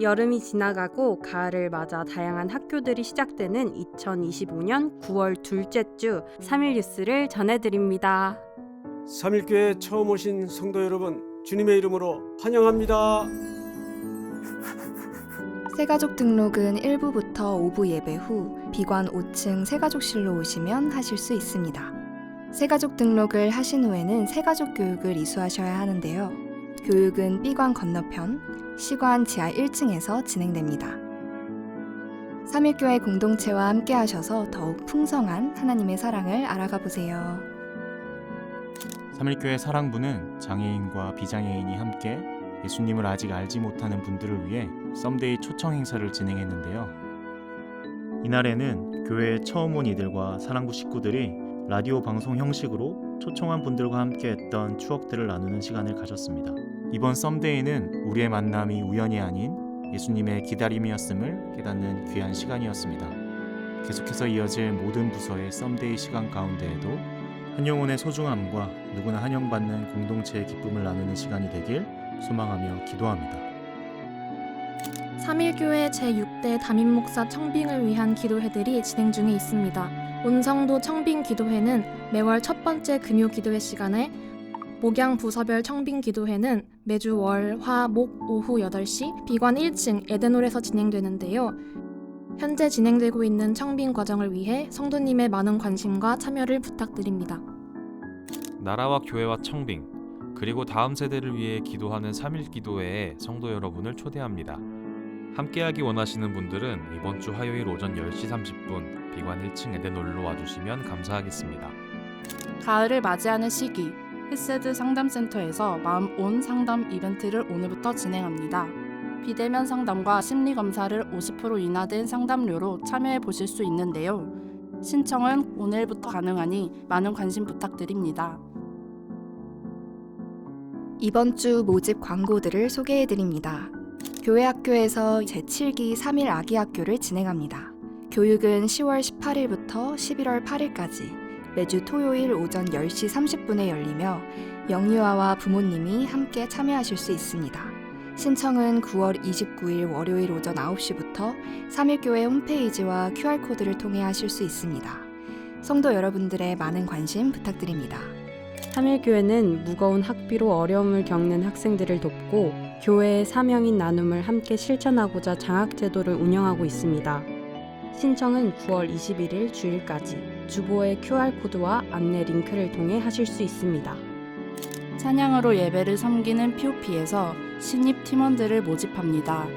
여름이 지나가고 가을을 맞아 다양한 학교들이 시작되는 2025년 9월 둘째 주 3일 뉴스를 전해드립니다. 3일교회 처음 오신 성도 여러분 주님의 이름으로 환영합니다. 새가족 등록은 1부부터 5부 예배 후 비관 5층 새가족실로 오시면 하실 수 있습니다. 새가족 등록을 하신 후에는 새가족 교육을 이수하셔야 하는데요. 교육은 B관 건너편 C관 지하 1층에서 진행됩니다. 3일교회 공동체와 함께 하셔서 더욱 풍성한 하나님의 사랑을 알아가 보세요. 3일교회 사랑부는 장애인과 비장애인이 함께 예수님을 아직 알지 못하는 분들을 위해 썸데이 초청 행사를 진행했는데요. 이날에는 교회에 처음 온 이들과 사랑부 식구들이 라디오 방송 형식으로 초청한 분들과 함께 했던 추억들을 나누는 시간을 가졌습니다. 이번 썸데이는 우리의 만남이 우연이 아닌 예수님의 기다림이었음을 깨닫는 귀한 시간이었습니다. 계속해서 이어질 모든 부서의 썸데이 시간 가운데에도 한 영혼의 소중함과 누구나 환영받는 공동체의 기쁨을 나누는 시간이 되길 소망하며 기도합니다. 3일교회 제6대 담임 목사 청빙을 위한 기도회들이 진행 중에 있습니다. 온성도 청빙 기도회는 매월 첫 번째 금요 기도회 시간에 목양 부서별 청빙 기도회는 매주 월, 화, 목 오후 8시 비관 1층 에덴홀에서 진행되는데요. 현재 진행되고 있는 청빙 과정을 위해 성도님의 많은 관심과 참여를 부탁드립니다. 나라와 교회와 청빙 그리고 다음 세대를 위해 기도하는 3일 기도회에 성도 여러분을 초대합니다. 함께하기 원하시는 분들은 이번 주 화요일 오전 10시 30분 비관 1층 에덴홀로 와주시면 감사하겠습니다. 가을을 맞이하는 시기 헬세드 상담센터에서 마음 온 상담 이벤트를 오늘부터 진행합니다. 비대면 상담과 심리 검사를 50% 인하된 상담료로 참여해 보실 수 있는데요. 신청은 오늘부터 가능하니 많은 관심 부탁드립니다. 이번 주 모집 광고들을 소개해 드립니다. 교회 학교에서 제7기 3일 아기 학교를 진행합니다. 교육은 10월 18일부터 11월 8일까지 매주 토요일 오전 10시 30분에 열리며 영유아와 부모님이 함께 참여하실 수 있습니다. 신청은 9월 29일 월요일 오전 9시부터 3일교회 홈페이지와 QR코드를 통해 하실 수 있습니다. 성도 여러분들의 많은 관심 부탁드립니다. 3일교회는 무거운 학비로 어려움을 겪는 학생들을 돕고 교회의 사명인 나눔을 함께 실천하고자 장학제도를 운영하고 있습니다. 신청은 9월 21일 주일까지 주보의 QR코드와 안내 링크를 통해 하실 수 있습니다. 찬양으로 예배를 섬기는 POP에서 신입 팀원들을 모집합니다.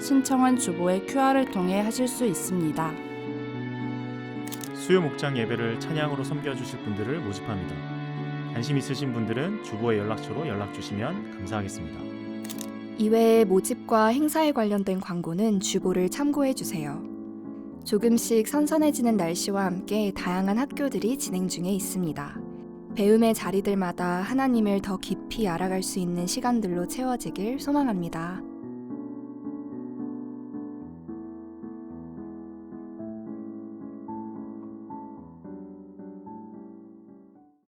신청은 주보의 QR을 통해 하실 수 있습니다. 수요 목장 예배를 찬양으로 섬겨주실 분들을 모집합니다. 관심 있으신 분들은 주보의 연락처로 연락 주시면 감사하겠습니다. 이외에 모집과 행사에 관련된 광고는 주보를 참고해 주세요. 조금씩 선선해지는 날씨와 함께 다양한 학교들이 진행 중에 있습니다. 배움의 자리들마다 하나님을 더 깊이 알아갈 수 있는 시간들로 채워지길 소망합니다.